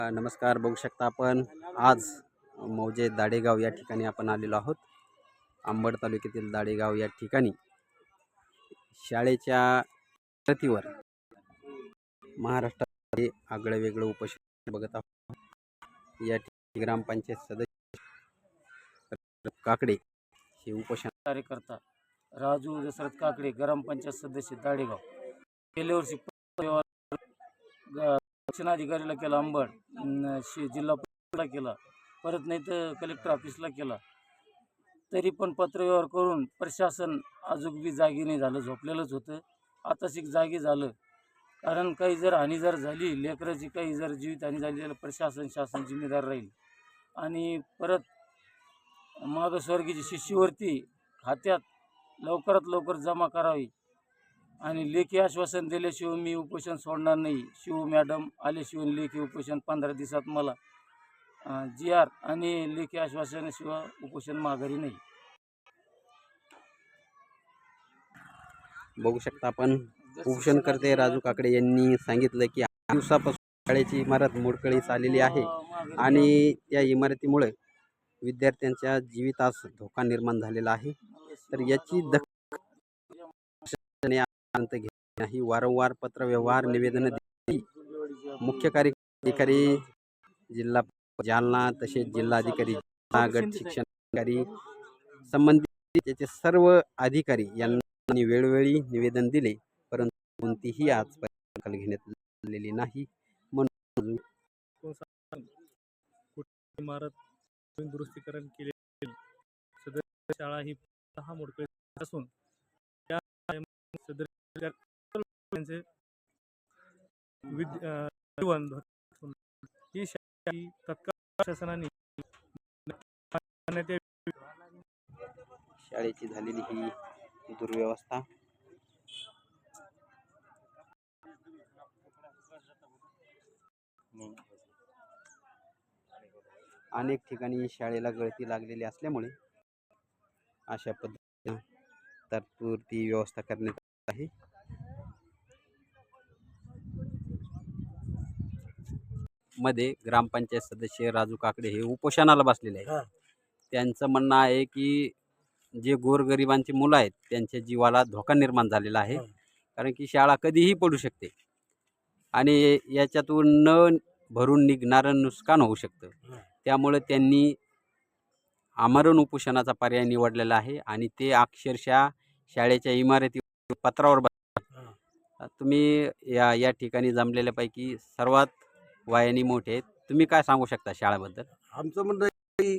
नमस्कार. बघू शकता आपण आज मौजे दाडेगाव या ठिकाणी आपण आलेलो आहोत. आंबड तालुक्यातील दाडेगाव या ठिकाणी. शाळेच्या प्रतीवर महाराष्ट्रामध्ये आगळं वेगळं उपोषण बघत आहोत. या ठिकाणी ग्रामपंचायत सदस्य काकडे हे उपोषण कार्यकर्ता राजू दशरथ काकडे ग्रामपंचायत सदस्य दाडेगाव. गेल्या वर्षी पत्रव्यवहार शिक्षणाधिकारीला केला अंबड शि जिल्हा केला परत नाही तर कलेक्टर ऑफिसला केला. तरी पण पत्रव्यवहार करून प्रशासन अजून बी जागी नाही झालं झोपलेलंच होतं. आता शिक जागी झालं. कारण काही जर हानी जर झाली लेकराची काही जर जीवित हानी झाली तर प्रशासन शासन जिम्मेदार राहील. आणि परत मागस्वर्गीची शिष्यवृत्ती खात्यात लवकरात लवकर जमा करावी. आणि लेखी आश्वासन दिल्याशिवाय मी उपोषण सोडणार नाही. शिव मॅडम आल्याशिवाय लेखी उपोषण पंधरा दिवसात मला जी आर आणि लेखी आश्वासनाशिवाय उपोषण माघारी नाही. बघू शकता आपण. उपोषणकर्ते राजू काकडे यांनी सांगितलं की दिवसापासून शाळेची इमारत मोडकळीस आलेली आहे. आणि त्या इमारतीमुळे विद्यार्थ्यांच्या जीवितास धोका निर्माण झालेला आहे. तर याची दखल घेतली नाही. वारंवार पत्रव्यवहार निवेदनं दिली. मुख्य कार्यकारी अधिकारी जिल्हा जालना तसेच जिल्हाधिकारी गट शिक्षण अधिकारी संबंधित त्याचे सर्व अधिकारी यांना वेळोवेळी निवेदन दिले. परंतु कोणतीही आजपर्यंत दखल घेण्यात आलेली नाही. म्हणून इमारत दुरुस्तीकरण केले सदर शाळा ही हा मोडकळी असून त्या सदर विद्यार्थ्यांचे जीवन ही शाळा तत्काळ शासनाने शाळेची झालेली ही दुर्व्यवस्था. अनेक ठिकाणी शाळेला गळती लागलेली असल्यामुळे अशा पद्धतीनं तात्पुरती व्यवस्था करण्यात आहे. मध्ये ग्रामपंचायत सदस्य राजू काकडे हे उपोषणाला बसलेले आहेत. त्यांचं म्हणणं आहे की जे गोरगरिबांची मुलं आहेत त्यांच्या जीवाला धोका निर्माण झालेला आहे. कारण की शाळा कधीही पडू शकते. आणि याच्यातून न भरून निघणारं नुकसान होऊ शकतं. त्यामुळे त्यांनी आमरण उपोषणाचा पर्याय निवडलेला आहे आणि ते अक्षरशः शाळेच्या इमारती पत्रावर बसतात तुम्ही या या ठिकाणी जमलेल्यापैकी सर्वात वयाने मोठे आहेत. तुम्ही काय सांगू शकता शाळेबद्दल? आमचं म्हणणं आहे की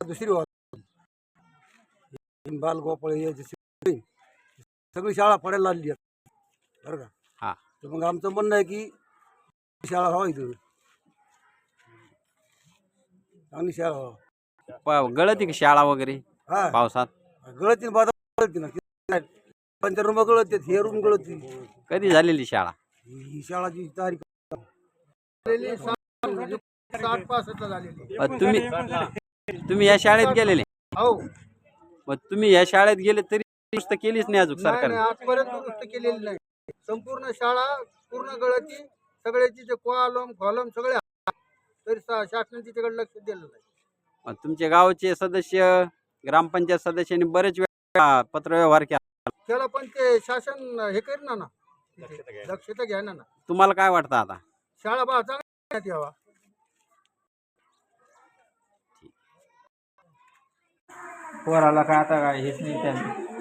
दुसरी हे जे शिक्षण, सगळी शाळा पडायला लागली आहे. बरं का? हा. तर मग आमचं म्हणणं आहे की शाळा व्हावी इथं चांगली शाळा व्हावं. प गळती का शाळा वगैरे? हा. पावसात? गळती बाधा गळती ना. पंचा रूम गळत हे रूम गळती. कधी झालेली शाळा? ही शाळाची तारीख साठ पासष्टला झालेली अ, तुम्ही तुम्ही या शाळेत गेलेले? हो. मग तुम्ही या शाळेत गेले तरी दुरुस्त केलीच नाही अजून नाही नाही, सरकारने. आजपर्यंत दुरुस्त केलेली नाही. संपूर्ण शाळा पूर्ण गळती सगळ्याची जे कॉलम कॉलम सगळे आहेत. तरी सा- शासनाने तिच्याकडे लक्ष दिलं नाही. मग तुमच्या गावचे सदस्य ग्रामपंचायत सदस्यांनी बरेच वेळा पत्रव्यवहार केला. त्याला पण ते शासन हे करीना ना. दक्षता घ्या. ना. तुम्हाला काय वाटतं आता? शाळा बा चांगली यावा. पोराला काय आता काय हेच नाही त्यांनी